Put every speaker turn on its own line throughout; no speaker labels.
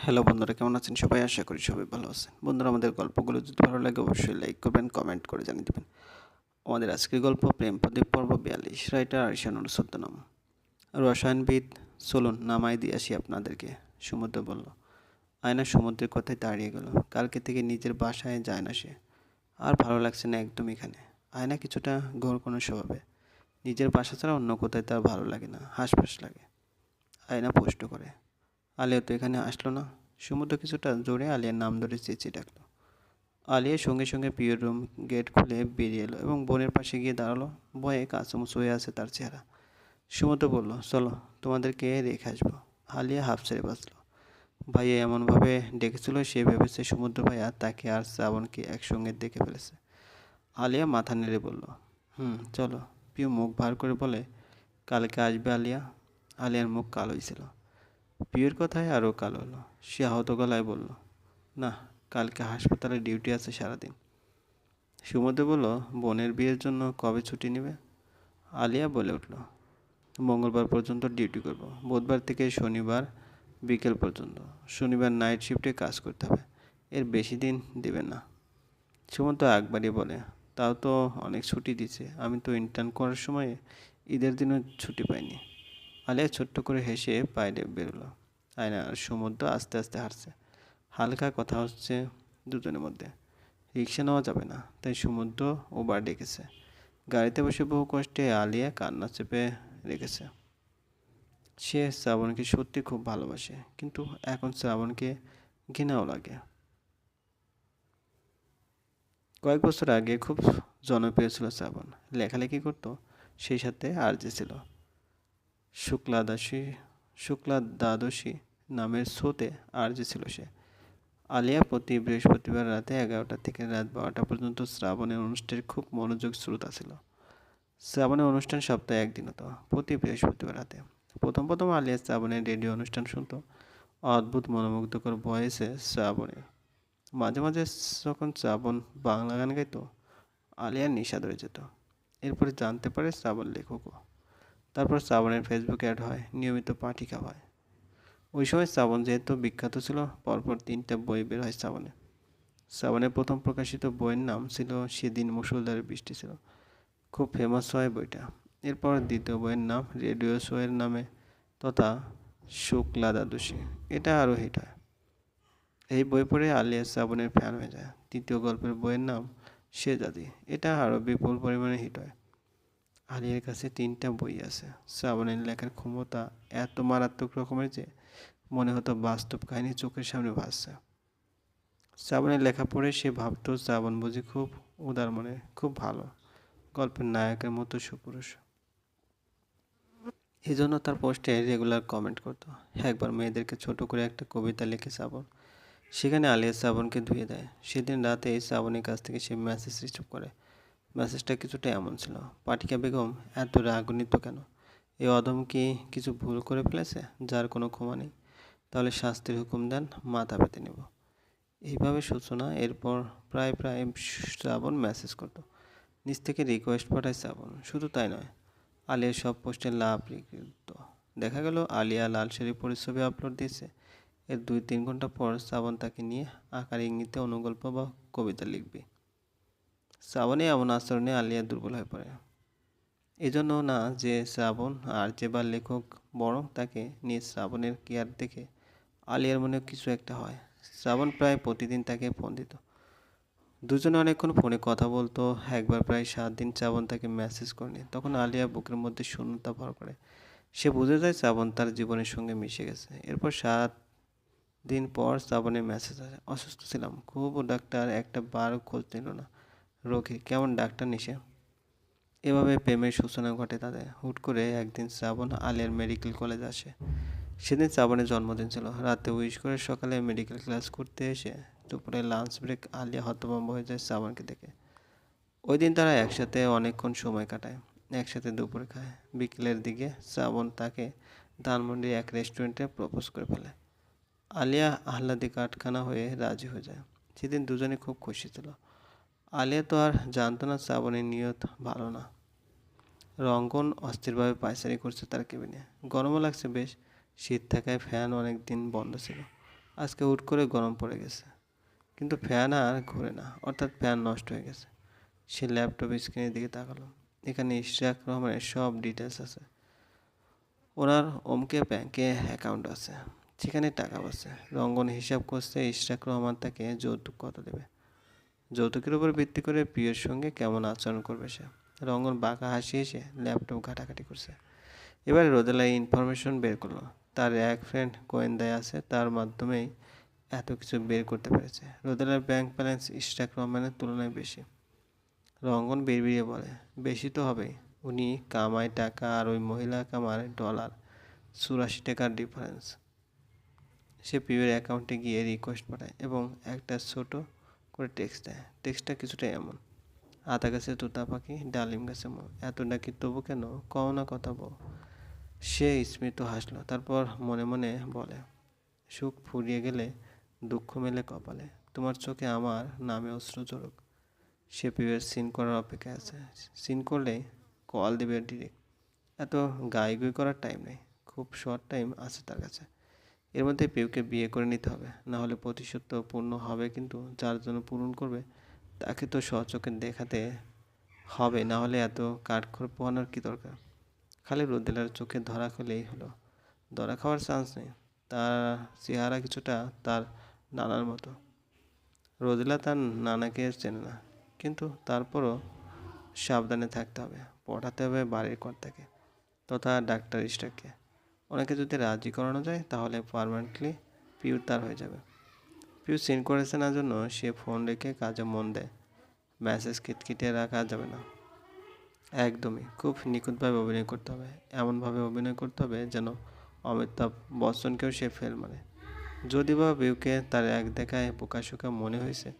Hello বন্ধুরা, কেমন আছেন? সবাই আশা করি সবাই ভালো আছেন। বন্ধুরা, আমাদের গল্পগুলো যদি ভালো লাগে, অবশ্যই লাইক করবেন কমেন্ট করে জানিয়ে দেবেন। আমাদের আজকের গল্প প্রেম প্রদীপ পর্ব বিয়াল্লিশ। রাইটার আরিশান অনুসদ্দনাম রসায়নবিদ চলুন নামাই দিয়ে আসি আপনাদেরকে। সমুদ্র বলল, আয়না সমুদ্রের কথায় দাঁড়িয়ে গেল। কালকে থেকে নিজের বাসায় যায় না সে। আর ভালো লাগছে না একদম এখানে। আয়না কিছুটা ঘোর কোনো স্বভাবে। নিজের বাসা ছাড়া অন্য কোথায় তার ভালো লাগে না, হাঁসফাঁস লাগে। আয়না পোস্ট করে আলিয়া তো এখানে আসলো না। সমুদ্র কিছুটা জোরে আলিয়ার নাম ধরে চেঁচিয়ে ডাকলো। আলিয়া সঙ্গে সঙ্গে পিওর রুম গেট খুলে বেরিয়ে এলো এবং বোনের পাশে গিয়ে দাঁড়াল। ভয়ে কাঁচামুচ হয়ে আছে তার চেহারা। সমুদ্র বলল, চলো, তোমাদেরকে রেখে আসব। আলিয়া হাফ ছেড়ে বাঁচলো। ভাইয়া এমনভাবে ডেকেছিল সে ভেবেছে সমুদ্র ভাইয়া তাকে আর শ্রাবণকে একসঙ্গে দেখে ফেলেছে। আলিয়া মাথা নেড়ে বলল, হুম, চলো। পিউ মুখ ভার করে বলে, কালকে আসবে আলিয়া? আলিয়ার মুখ কালোই ছিল। পিউর কথায় আরও কালো হলো। সে আহত গলায় বলল, না, কালকে হাসপাতালে ডিউটি আছে সারাদিন। সুমদ্র বলল, বোনের বিয়ের জন্য কবে ছুটি নেবে? আলিয়া বলে উঠল, মঙ্গলবার পর্যন্ত ডিউটি করব। বুধবার থেকে শনিবার বিকেল পর্যন্ত। শনিবার নাইট শিফটে কাজ করতে হবে। এর বেশি দিন দেবে না। সুমন্ত একবারই বলে, তাও তো অনেক ছুটি দিছে আমি তো ইন্টার্ন করার সময় ঈদের দিনও ছুটি পাইনি। আলিয়া ছোট্ট করে হেসে বাইরে বেরোলো। আয়না আর সমুদ্র আস্তে আস্তে হাঁটছে। হালকা কথা হচ্ছে দুজনের মধ্যে। রিক্সা নেওয়া যাবে না, তাই সমুদ্র ওবার ডেকেছে। গাড়িতে বসে বহু কষ্টে আলিয়া কান্না চেপে রেখেছে। সে শ্রাবণকে সত্যি খুব ভালোবাসে, কিন্তু এখন শ্রাবণকে ঘৃণাও লাগে। কয়েক বছর আগে খুব জনপ্রিয় ছিল শ্রাবণ। লেখালেখি করতো, সেই সাথে আর্জি ছিল। শুক্লাদাসী শুক্লা দ্বাদশী নামের শোতে আর্জি ছিল সে। আলিয়া প্রতি বৃহস্পতিবার রাতে এগারোটা থেকে রাত বারোটা পর্যন্ত শ্রাবণের অনুষ্ঠানের খুব মনোযোগ শ্রোতা ছিল। শ্রাবণের অনুষ্ঠান সপ্তাহে একদিন হতো, প্রতি বৃহস্পতিবার রাতে। প্রথম প্রথম আলিয়া শ্রাবণের রেডিও অনুষ্ঠান শুনত। অদ্ভুত মনোমুগ্ধকর বয়সে শ্রাবণে। মাঝে মাঝে যখন শ্রাবণ বাংলা গান গাইতো, আলিয়ার নিষাদ হয়ে যেত। এরপরে জানতে পারে শ্রাবণ লেখকও। তারপর শ্রাবণের ফেসবুকে অ্যাড হয়, নিয়মিত পাঠিকা হয়। ওই সময় শ্রাবণ যেহেতু বিখ্যাত ছিল, পরপর তিনটা বই বের হয় শ্রাবণে। শ্রাবণের প্রথম প্রকাশিত বইয়ের নাম ছিল সেদিন মুসলধারে বৃষ্টি ছিল খুব ফেমাস হয় বইটা। এরপর দ্বিতীয় বইয়ের নাম রেডিও শোয়ের নামে তথা শুক্লা দ্বাদশী এটা আরও হিট হয়। এই বই পড়ে আলিয়া শ্রাবণের ফ্যান হয়ে যায়। তৃতীয় গল্পের বইয়ের নাম জাতি এটা আরও বিপুল পরিমাণে হিট হয়। আলিয়ার কাছে তিনটা বই আছে। শ্রাবণের লেখার ক্ষমতা এত মারাত্মক রকমের যে মনে হতো বাস্তব কাহিনী চোখের সামনে ভাসছে। শ্রাবণের লেখা পড়ে সে ভাবতো শ্রাবণ বুঝি খুব উদার মনে, খুব ভালো। গল্পের নায়কের মতো সুপুরুষ। এই জন্য তার পোস্টে রেগুলার কমেন্ট করতো, একবার মেয়েদেরকে ছোট করে একটা কবিতা লিখে শ্রাবণ। সেখানে আলিয়া শ্রাবণকে ধুয়ে দেয়। সেদিন রাতে শ্রাবণের কাছ থেকে সে মেসেজ রিসিভ করে। মেসেজটা কিছুটা এমন ছিল পাটিকা বেগম, এত রাগনিত কেন? এই অদম কি কিছু ভুল করে ফেলেছে, যার কোনো ক্ষমা নেই? তাহলে শাস্তির হুকুম দেন, মাথা পেতে নেব। এইভাবে সূচনা এরপর প্রায় প্রায় শ্রাবণ মেসেজ করতো। নিচ থেকে রিকোয়েস্ট পাঠায় শ্রাবণ। শুধু তাই নয়, আলিয়ার সব পোস্টে লাভ লিখিত। দেখা গেল, আলিয়া লাল শাড়ি পরিছবি আপলোড দিয়েছে। এর দুই তিন ঘণ্টা পর শ্রাবণ তাকে নিয়ে আকার ইঙ্গিতে অনুগল্প বা কবিতা লিখবে। শ্রাবণে এমন আচরণে আলিয়া দুর্বল হয়ে পড়ে। এজন্য না যে শ্রাবণ আর যে বা লেখক বরং তাকে নিয়ে শ্রাবণের কেয়ার দেখে আলিয়ার মনে কিছু একটা হয়। শ্রাবণ প্রায় প্রতিদিন তাকে ফোন দিত। দুজনে অনেকক্ষণ ফোনে কথা বলতো, একবার প্রায় সাত দিন শ্রাবণ তাকে মেসেজ করেনি। তখন আলিয়া বুকের মধ্যে শূন্যতা ভর করে। সে বুঝে যায় শ্রাবণ তার জীবনের সঙ্গে মিশে গেছে। এরপর সাত দিন পর শ্রাবণের মেসেজ আসে। অসুস্থ ছিলাম। খুব ডাক্তার একটা বারও খোঁজ নিল না। রোগে কেমন ডাক্তার নিশে এভাবে প্রেমের সূচনা ঘটে তাদের। হুট করে একদিন শ্রাবণ আলিয়ার মেডিকেল কলেজ আসে। সেদিন শ্রাবণের জন্মদিন ছিল। রাতে উইশ করে সকালে মেডিকেল ক্লাস করতে এসে দুপুরে লাঞ্চ ব্রেক আলিয়া হতভম্ব হয়ে যায় শ্রাবণকে দেখে। ওই দিন তারা একসাথে অনেকক্ষণ সময় কাটায়। একসাথে দুপুরে খায়। বিকেলের দিকে শ্রাবণ তাকে ধানমন্ডির এক রেস্টুরেন্টে প্রপোজ করে ফেলে। আলিয়া আহ্লাদি কাঠখানা হয়ে রাজি হয়ে যায়। সেদিন দুজনে খুব খুশি ছিল। আলিয়া তো আর জানতো না শ্রাবণের নিয়ত ভালো না। রঙ্গন অস্থিরভাবে পায়চারি করছে তার কেবিনে। গরমও লাগছে বেশ। শীত থাকায় ফ্যান অনেক দিন বন্ধ ছিল। আজকে হুট করে গরম পড়ে গেছে। কিন্তু ফ্যান আর ঘুরে না। অর্থাৎ ফ্যান নষ্ট হয়ে গেছে। সে ল্যাপটপ স্ক্রিনের দিকে তাকালো। এখানে ইশরাক রহমানের সব ডিটেলস আছে। ওনার ওমকে ব্যাংকে অ্যাকাউন্ট আছে। সেখানে টাকা বসে। রঙ্গন হিসাব করছে ইশরাক রহমান তাকে যৌতুক কত দেবে। যৌতুকের উপর ভিত্তি করে প্রিয়ের সঙ্গে কেমন আচরণ করবে সে? রঙ্গন বাঁকা হাসি এসে ল্যাপটপ ঘাটাঘাটি করছে। এবারে রোদেলাই ইনফরমেশন বের করল। তার এক ফ্রেন্ড গোয়েন্দায় আছে, তার মাধ্যমেই এত কিছু বের করতে পেরেছে। রোদেলার ব্যাংক ব্যালেন্স ইশরাক রহমানের তুলনায় বেশি। রঙ্গন বিড়বিড়িয়ে বলে, বেশি তো হবেই। উনি কামায় টাকা আর ওই মহিলা কামার ডলার চুরাশি টাকার ডিফারেন্স সে পিউয়ের অ্যাকাউন্টে গিয়ে রিকোয়েস্ট পাঠায় এবং একটা ছোট করে টেক্সট দেয় টেক্সটটা কিছুটা এমন। আতা গাছে তোতা পাখি, ডালিম গাছে মো, এত ডাকি তবু কেন? কও না কথা বল। সে স্মৃত হাসলো, তারপর মনে মনে বলে, সুখ ফুরিয়ে গেলে দুঃখ মেলে কপালে। তোমার চোখে আমার নামে অশ্রু জড়ুক সে পিউয়ের সিন করার অপেক্ষা আছে। সিন করলে কল দেবে ডিরেক্ট এত গাইগুই করার টাইম নেই। খুব শর্ট টাইম আছে তার কাছে। এর মধ্যে পিউকে বিয়ে করে নিতে হবে। না হলে প্রতিশোধ তো পূর্ণ হবে, কিন্তু যার জন্য পূরণ করবে, তাকে তো সচোখে দেখাতে হবে। না হলে এত কাঠখড় পোহানোর কী দরকার? খালি রোদেলার চোখে ধরা খেলেই হলো। ধরা খাওয়ার চান্স নেই। তার চেহারা কিছুটা তার নানার মতো। রোদেলা তার নানাকে চেনে না, কিন্তু তারপরও সাবধানে থাকতে হবে। পড়াতে হবে বাড়ির কর্তাকে তথা ডাক্তার ইস্টাককে ওনাকে যদি রাজি করানো যায়, তাহলে পারমানেন্টলি পিউ তার হয়ে যাবে। পিউ সিন করেছে না জন্য সে ফোন রেখে কাজে মন দেয়। মেসেজ কিটকিটে রাখা যাবে না। একদমই। খুব নিখুঁতভাবে অভিনয় করতে হবে। এমনভাবে অভিনয় করতে হবে যেন অমিতাভ বচ্চনকেও সে ফেল মারে যদি বা বিউকে তার এক দেখায় বোকাশোকা মনে হয়েছে,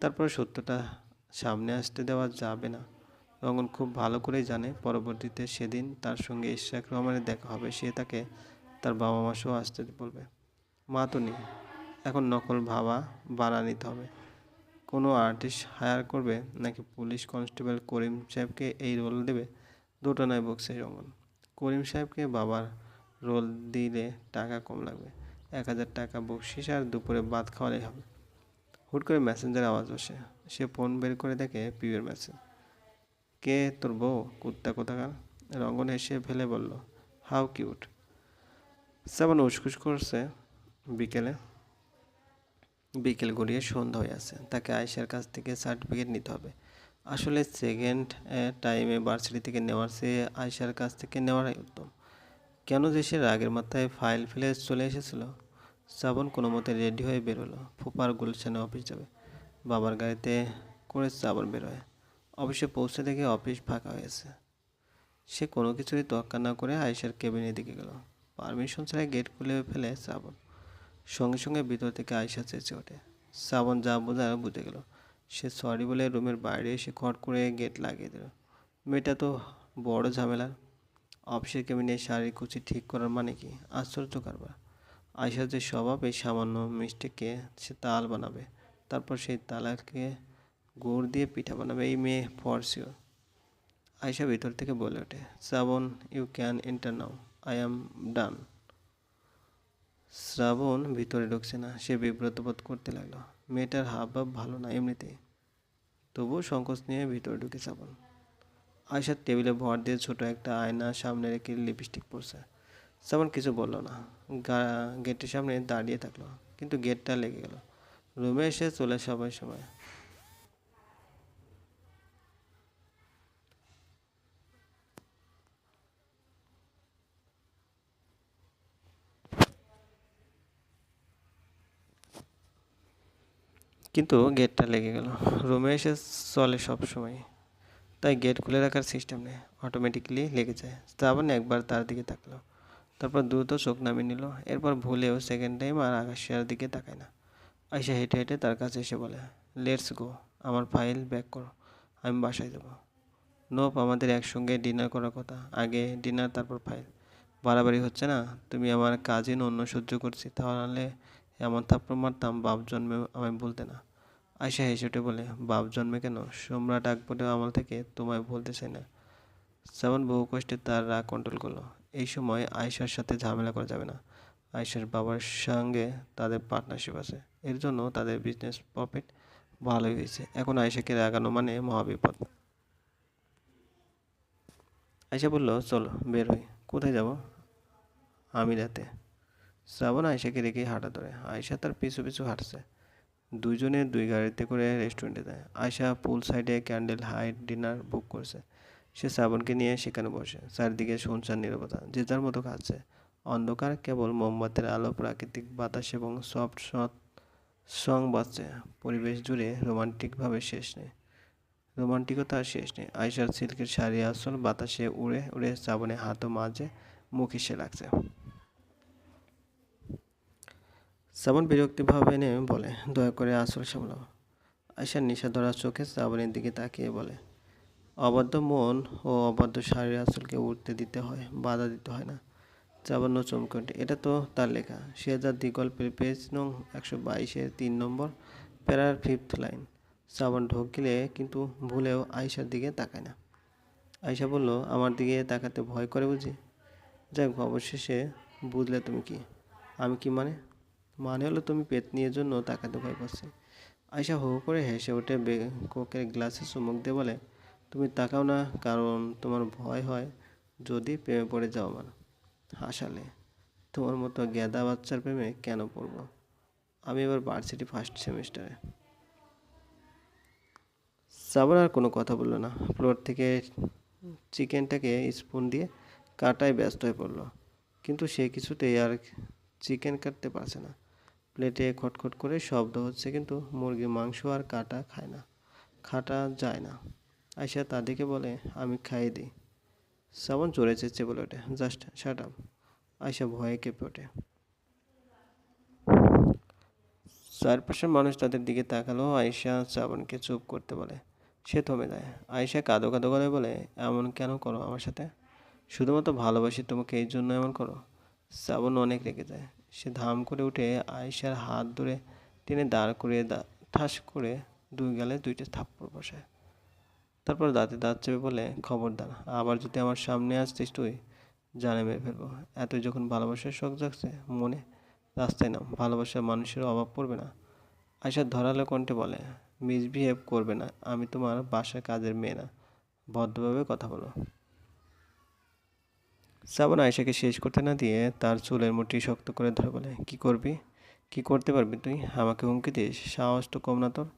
তারপর সত্যটা সামনে আসতে দেওয়া যাবে না। রঙ্গন খুব ভালো করেই জানে। পরবর্তীতে সেদিন তার সঙ্গে ইশাক রহমানের দেখা হবে। সে তাকে তার বাবা মা সহ আসতে বলবে। মা তো নেই। এখন নকল ভাবা, বাড়া নিতে হবে। কোনো আর্টিস্ট হায়ার করবে নাকি পুলিশ কনস্টেবল করিম সাহেবকে এই রোল দেবে? দুটো নয় বকছে রঙ্গন। করিম সাহেবকে বাবার রোল দিলে টাকা কম লাগবে। এক হাজার টাকা বকশিস আর দুপুরে ভাত খাওয়ালেই হবে। হুট করে মেসেঞ্জার আওয়াজ বসে সে ফোন বের করে দেখে পিউয়ের মেসেজ কে তোর বউ? কুত্তা কোথাকার? রঙ্গন এসে ফেলে বলল, হাউ কিউট। সাবান উসকুস করছে বিকেলে। বিকেল গড়িয়ে সন্ধ্যা হয়ে আছে। তাকে আয়সার কাছ থেকে সার্টিফিকেট নিতে হবে। আসলে সেকেন্ড টাইমে ভার্সিটি থেকে নেওয়ার চেয়ে আয়সার কাছ থেকে নেওয়ারাই উত্তম। কেন যে সে রাগের মাথায় ফাইল ফেলে চলে এসেছিল? শ্রাবণ কোনো মতে রেডি হয়ে বেরোলো। ফুপার গুলশানে অফিস যাবে। বাবার গাড়িতে করে শ্রাবণ বেরোয়। অফিসে পৌঁছে দেখে অফিস ফাঁকা হয়েছে সে কোনো কিছুরই তোয়াক্কা না করে আয়েশার কেবিনের দিকে গেল। পারমিশন ছাড়া গেট খুলে ফেলে শ্রাবণ। সঙ্গে সঙ্গে ভিতর থেকে আয়সা চেঁচে ওঠে। শ্রাবণ যা বোঝার বুঝে গেল। সে সরি বলে রুমের বাইরে এসে খট করে গেট লাগিয়ে দিল। মেয়েটা তো বড় ঝামেলার। অফিসের কেবিনে শাড়ির কুচি ঠিক করার মানে কি? আশ্চর্য কারবার। আয়সার যে স্বভাব, এই সামান্য মিস্টেককে সে তাল বানাবে। তারপর সেই তালাকে গুড় দিয়ে পিঠা বানাবে, এই মেয়ে ফর শিওর আয়সা ভিতর থেকে বলে ওঠে, Shrabon you can enter now I am done Shrabon ভিতরে ঢুকছে না, সে বিব্রত বোধ করতে লাগল। মেয়েটার হাব ভাব ভালো না এমনিতেই। তবুও সংকোচ নিয়ে ভিতরে ঢুকে শ্রাবণ। আয়সার টেবিলে ভর দিয়ে ছোট একটা আয়না সামনে রেখে লিপস্টিক পরছে। শ্রাবণ কিছু বলল না। গেটের সামনে দাঁড়িয়ে থাকল, কিন্তু গেটটা লেগে গেল। রুমে এসে চলে সবাই সময়। কিন্তু গেটটা লেগে গেল। রুমে এসে চলে সব সময় তাই গেট খুলে রাখার সিস্টেম নেই। অটোমেটিক্যালি লেগে যায়। শ্রাবণ একবার তার দিকে তাকলো। তারপর দ্রুত চোখ নামিয়ে নিল। এরপর ভুলেও সেকেন্ড টাইম আর আকাশের দিকে তাকায় না। আয়সা হেঁটে হেঁটে তার কাছে এসে বলে লেটস গো আমার ফাইল ব্যাক করো। আমি বাসায় দেবো নোপ আমাদের একসঙ্গে ডিনার করার কথা। আগে ডিনার তারপর ফাইল বাড়াবাড়ি হচ্ছে না। তুমি আমার কাজিন অন্য সহ্য করছি। তাহলে এমন থাপ্পড় মারতাম বাপ জন্মে আমায় বলতে না। আয়সা হেসে উঠে বলে, বাপ জন্মে কেন? সম্রাট আকবরের আমল থেকে তোমায় বলতে চাই না। শ্রাবণ বহু কষ্টে তার রাগ কন্ট্রোল করল। এই সময় আয়সার সাথে ঝামেলা করা যাবে না। আয়সার বাবার সঙ্গে তাদের পার্টনারশিপ আছে। এর জন্য তাদের বিজনেস প্রফিট ভালোই হয়েছে। এখন আয়সাকে রাগানো মানে মহাবিপদ। আয়সা বলল, চলো, বের হই। কোথায় যাব? আমি রাতে শ্রাবণ আয়সাকে রেখে হাঁটা ধরে। আয়সা তার পিছু পিছু হাঁটছে। দুজনে দুই গাড়িতে করে রেস্টুরেন্টে যায়। আয়সা পুল সাইডে ক্যান্ডেল হাইট ডিনার বুক করছে। সে শ্রাবণকে নিয়ে সেখানে বসে। চারদিকে শুনশান নিরবতা, যে যার মতো খাচ্ছে। অন্ধকার কেবল মোমবাতির আলো, প্রাকৃতিক বাতাস এবং সফট সৎ সং বাজছে। পরিবেশ জুড়ে রোমান্টিকভাবে শেষ নেই। রোমান্টিকতার শেষ নেই। আয়সার সিল্কের শাড়ি আসল বাতাসে উড়ে উড়ে শ্রাবণে হাতও মাঝে মুখ এসে লাগছে। শ্রাবণ বিরক্তিভাবে নেমে বলে, দয়া করে আসল সামলাও। আয়সার নিশা ধরা চোখে শ্রাবণের দিকে তাকিয়ে বলে, অবাধ্য মন ও অবাধ্য শাড়ির আসলকে উঠতে দিতে হয়, বাধা দিতে হয় না। চাবান্ন চমকে ওঠে এটা তো তার লেখা। শেজাদ গল্পের পেজ নং একশো বাইশের তিন নম্বর, প্যারার ফিফথ লাইন। শ্রাবণ ঢোক গেলে কিন্তু ভুলেও আয়সার দিকে তাকায় না। আয়সা বলল, আমার দিকে তাকাতে ভয় করে বুঝি? যাক, অবশেষে বুঝলে তুমি কি? আমি কি মানে? মানে হলো তুমি পেট নিয়ে জন্য তাকাতে ভয় পাচ্ছি। আয়সা হো করে হেসে উঠে কোকের গ্লাসে চুমুক দিয়ে বলে, তুমি তাকাও না, কারণ তোমার ভয় হয় যদি প্রেমে পড়ে যাও আমার। হাসালে, তোমার মতো গেদা বাচ্চার প্রেমে কেন পড়ব? আমি এবার ভার্সিটি ফার্স্ট সেমিস্টারে সাবার আর কোনো কথা বলল না। ফ্লোর থেকে চিকেনটাকে স্পুন দিয়ে কাটায় ব্যস্ত হয়ে পড়ল। কিন্তু সে কিছুতেই আর চিকেন কাটতে পারছে না। প্লেটে খটখট করে শব্দ হচ্ছে কিন্তু মুরগির মাংস আর কাটা খায় না, খাটা যায় না। আয়সা তাদেরকে বলে, আমি খাইয়ে দিই। শ্রাবণ জোরে চেঁচে বলে ওঠে, জাস্ট শাট আপ আয়সা ভয়ে কেঁপে ওঠে। চারপাশের মানুষ তাদের দিকে তাকালো। আয়সা শ্রাবণকে চুপ করতে বলে, সে থমে যায়। আয়সা কাঁদো কাঁদো গলায় বলে, এমন কেন করো আমার সাথে? শুধুমাত্র ভালোবাসি তোমাকে, এই জন্য এমন করো? শ্রাবণ অনেক রেগে যায়। সে ধাম করে উঠে আয়সার হাত ধরে টেনে দাঁড় করে ঠাস করে দুই গালে দুইটা থাপ্পড় বসায়। তারপর দাঁতে দাঁত চেপে বলে, খবরদার, আবার যদি আমার সামনে আসতিস তুই, জানে মেরে ফেলব। এতই যখন ভালোবাসার শখ জাগছে, মনে রাস্তায় নাম। ভালোবাসার মানুষের অভাব পড়বে না। আয়সা ধরালো কণ্ঠে বলে, মিসবিহেভ করবে না। আমি তোমার বাসার কাজের মেয়ে না। ভদ্রভাবে কথা বলো। শ্রাবণ আয়সাকে শেষ করতে না দিয়ে তার চুলের মুঠি শক্ত করে ধরে বলে, কি করবি? কি করতে পারবি তুই? আমাকে হুমকি দিস? সাহস তো কম না তোর।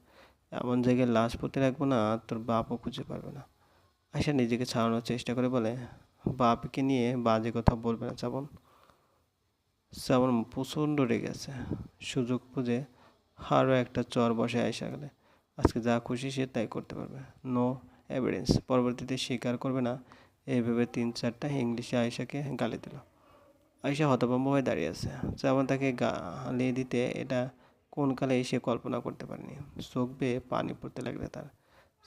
এমন জায়গায় লাশ পুঁতে রাখব না, তোর বাপও খুঁজে পারবে না। আয়সা নিজেকে ছাড়ানোর চেষ্টা করে বলে, বাপকে নিয়ে বাজে কথা বলবে না শ্রাবণ শ্রাবণ প্রচণ্ড রেগে আছে সুযোগ বুঝে আরও একটা চর বসে আয়সা গেলে, আজকে যা খুশি সে তাই করতে পারবে। নো এভিডেন্স পরবর্তীতে স্বীকার করবে না। এইভাবে তিন চারটা ইংলিশে আয়সাকে গালি দিল। আয়সা হতভম্ব হয়ে দাঁড়িয়ে আছে। শ্রাবণ তাকে গালি দিতে এটা কোন কালে সে কল্পনা করতে পারেনি। চোখ বেয়ে পানি পড়তে লাগলে তার।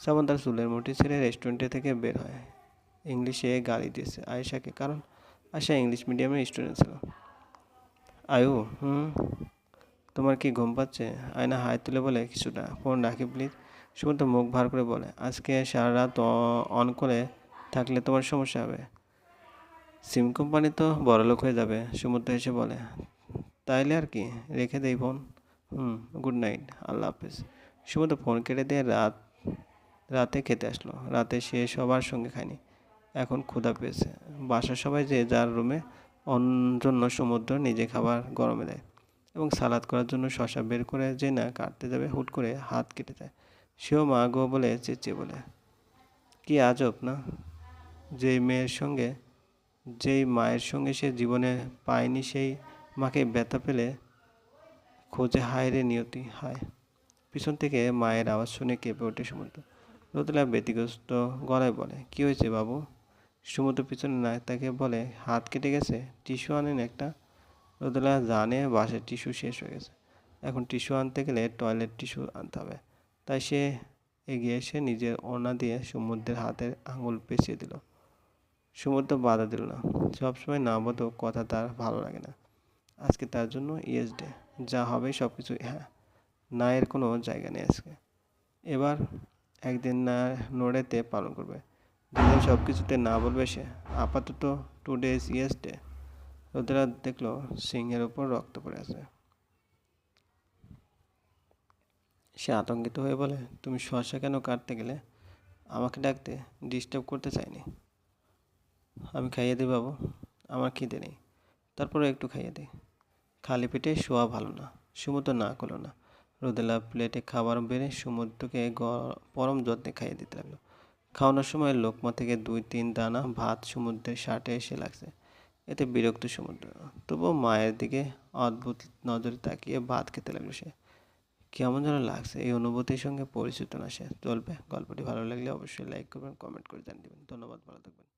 শ্রাবণ তার চুলের মুঠি ছেড়ে রেস্টুরেন্টে থেকে বের হয়। ইংলিশে গালি দিয়েছে আয়েশাকে কারণ আয়সা ইংলিশ মিডিয়ামের স্টুডেন্ট ছিল। আয়ু, হুম? তোমার কি ঘুম পাচ্ছে? আয়না হাই তুলে বলে, কিছুটা, ফোন রাখি প্লিজ সুমন্ত মুখ ভার করে বলে, আজকে সারা রাত অন করে থাকলে তোমার সমস্যা হবে। সিম কোম্পানি তো বড়লোক হয়ে যাবে সুমন্ত এসে বলে। তাইলে আর কি, রেখে দেই ফোন। হুম গুড নাইট আল্লাহ হাফেজ। সুমন্ত ফোন কেটে দিয়ে রাত, রাতে খেতে আসলো। রাতে সে সবার সঙ্গে খায়নি। এখন ক্ষুধা পেয়েছে। বাসার সবাই যে যার রুমে অন্য সমুদ্র নিজে খাবার গরমে দেয় এবং সালাদ করার জন্য শশা বের করে যে না কাটতে যাবে, হুট করে হাত কেটে যায় সেও মা গো বলে, চেঁচিয়ে বলে, কি আজব না? যেই মেয়ের সঙ্গে, যেই মায়ের সঙ্গে সে জীবনে পায়নি, সেই মাকে ব্যথা পেলে খোঁজে হায় রে নিয়তি, হায়। পিছন থেকে মায়ের আওয়াজ শুনে কেঁপে ওঠে সমুদ্র রোদেলা ব্যতিগ্রস্ত গলায় বলে, কি হয়েছে বাবু? সমুদ্র পিছনে না তাকে বলে, হাত কেটে গেছে, টিস্যু আনেন একটা? রোদেলা জানে বাসের টিস্যু শেষ হয়ে গেছে। এখন টিস্যু আনতে গেলে টয়লেট টিস্যু আনতে হবে। তাই সে এগিয়ে এসে নিজের ওড়না দিয়ে সমুদ্রের হাতের আঙুল পেঁচিয়ে দিল। সমুদ্র বাধা দিল না। সবসময় না বলতেও কথা তার ভালো লাগে না। আজকে তার জন্য ইয়েস ডে যা হবে সব কিছু হ্যাঁ না এর কোনো জায়গা নেই আজকে। এবার একদিন না নোড়েতে পালন করবে। যেদিন সব কিছুতে না বলবে সে, আপাতত two days yes day Rodela দেখল সিংহের ওপর রক্ত পড়ে আছে। সে আতঙ্কিত হয়ে বলে, তুমি শসা কেন কাটতে গেলে? আমাকে ডাকতে ডিস্টার্ব করতে চাইনি আমি খাইয়ে দিই বাবু, আমার খিদে নেই। তারপরে একটু খাইয়ে দিই। খালি পেটে শোয়া ভালো না, সমুদ্র না করল না। রোদেলা প্লেটে খাবার বেড়ে সমুদ্রকে পরম যত্নে খাইয়ে দিতে লাগল। খাওয়ানোর সময় লোকমা থেকে দুই, তিন দানা ভাত সমুদ্রের শার্টে এসে লাগছে। এতে বিরক্ত সমুদ্র। তবুও মায়ের দিকে অদ্ভুত নজরে তাকিয়ে ভাত খেতে লাগল সে। কেমন যেন লাগছে, এই অনুভূতির সঙ্গে পরিচিত না সে। চলবে, গল্পটি ভালো লাগলে অবশ্যই লাইক করবেন কমেন্ট করে জানিয়ে দেবেন। ধন্যবাদ, ভালো থাকবেন।